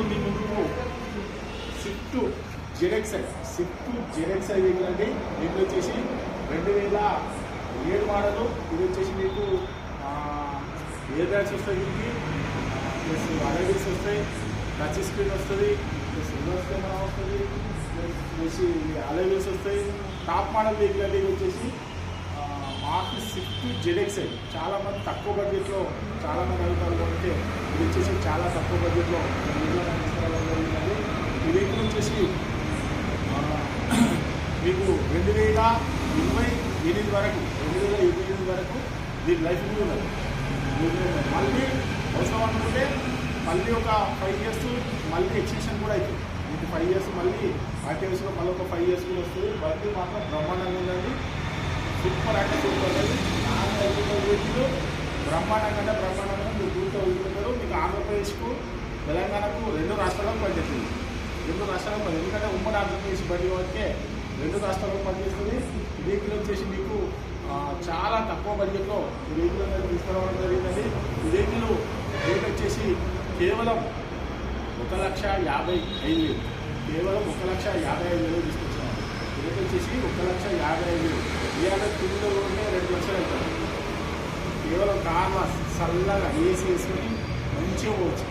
ఈరోజు మీ ముందుకు Swift Z X I Swift Z X I vehicle అండి వెహికల్ వచ్చేసి రెండు వేల ఏడు మోడలు. ఇది వచ్చేసి మీకు ఎయిర్ బ్యాగ్స్ వస్తాయి దీనికి? ప్లస్ అలైవిల్స్ వస్తాయి టచ్ స్క్రీన్ వస్తుంది ప్లస్ రివర్స్ కెమెరా వస్తుంది ప్లస్ అలైవిల్స్ వస్తాయి. టాప్ మోడల్ వెహికల్ అండి ఇది వచ్చేసి మార్క్ స్విఫ్ట్ జెడెక్స్ఐ చాలా మంది తక్కువ బడ్జెట్లో చాలా మంది అడుగుతారు కాబట్టి ఇది వచ్చేసి చాలా తక్కువ బడ్జెట్లో ఈ వీడియోలో తీసుకురావడం జరిగిందండి. ఈ వెహికల్ వచ్చేసి మీకు రెండు వేల ఇరవై ఎనిమిది వరకు రెండు వేల ఇరవై ఎనిమిది వరకు దీని లైఫ్ ఉన్నది. మళ్ళీ అవసరం అనుకుంటే మళ్ళీ ఒక ఫైవ్ ఇయర్స్ మళ్ళీ ఎక్స్టెన్షన్ కూడా అవుతుంది. మీకు ఫైవ్ ఇయర్స్ మళ్ళీ ఆర్టీఎస్లో మళ్ళీ ఒక ఫైవ్ ఇయర్స్ కూడా వస్తుంది. బండి మాత్రం బ్రహ్మాండంగా ఉందండి. సూపర్ అంటే సూపర్ బ్రహ్మాండం నాలుగు బ్రహ్మాండంగా బ్రహ్మాండంగా మీరు గుర్తు వెళ్తుంటారు మీకు ఆంధ్రప్రదేశ్కు తెలంగాణకు రెండు రాష్ట్రాలకు పనిచేస్తుంది. రెండు రాష్ట్రాలకు పని ఎందుకంటే ఉమ్మడి ఆంధ్రప్రదేశ్ బండి వరకే రెండు రాష్ట్రాలకు పనిచేస్తుంది. వీటిలో వెహికల్ వచ్చేసి మీకు చాలా తక్కువ బడ్జెట్లో ఈ వెహికల్ అనేది తీసుకురావడం జరిగిందండి. వెహికల్ రేట్ వచ్చేసి కేవలం ఒక లక్ష యాభై ఐదు వేలు. కేవలం ఒక లక్ష యాభై ఐదు వేలు తీసుకొచ్చాము రేట్ వచ్చేసి ఒక లక్ష యాభై ఐదు వేలు. ఇవాళ తుమ్మిలో ఉంటే రెండు లక్షలు అవుతుంది కేవలం చల్లగా ఏసీ వేసుకొని మంచిగా పోవచ్చు.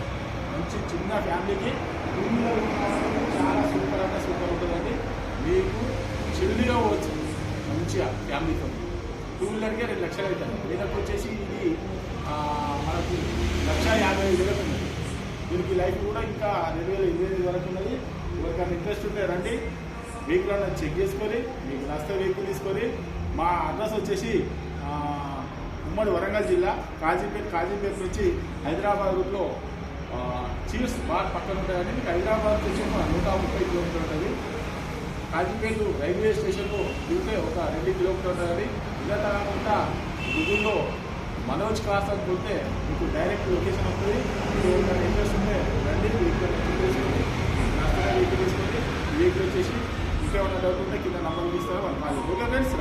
మంచి చిన్న ఫ్యామిలీకి తుమ్మిలో చాలా సూపర్ అంటే సూపర్ ఉంటుందండి. మీకు చిల్లుగా పోవచ్చు. మంచిగా ఫ్యామిలీతో టూ వీలర్కే రెండు లక్షలు అవుతుంది వీళ్ళకి వచ్చేసి ఇది మనకు లక్ష యాభై ఐదు వేలకు ఉన్నది. దీనికి లైఫ్ కూడా ఇంకా రెండు వేల ఇరవై ఐదు వరకు ఉన్నది. ఎవరికైనా ఇంట్రెస్ట్ ఉంటే రండి. వెహికల్ అన్నది చెక్ చేసుకొని మీకు నచ్చితే వెహికల్ తీసుకొని మా అడ్రస్ వచ్చేసి ఉమ్మడి వరంగల్ జిల్లా కాజీపేట కాజీపేట నుంచి హైదరాబాద్ రూట్లో చీర్స్ బార్ పక్కన ఉంటాయని మీకు హైదరాబాద్ నుంచి ఒక నూట ముప్పై కిలోమీటర్ ఉంటుంది. కాజీపేట రైల్వే స్టేషన్లో దిగితే ఒక రెండు కిలోమీటర్ ఉంటుందండి ఇలా కాకుండా గూగుల్లో మనోజ్ క్లాస్ అని కొడితే మీకు డైరెక్ట్ లొకేషన్ వస్తుంది. మీకు ఎవరికైనా ఇంట్రెస్ట్ ఉంటే రండి వెహికల్ తీసుకోండి చేసుకొని వెహికల్ తీసుకొని వెహికల్ వచ్చేసి ఇంకేమైనా డౌట్ ఉంటే కింద నంబర్ ఇస్తారో వాళ్ళు. కాదు ఓకే ఫ్రెండ్స్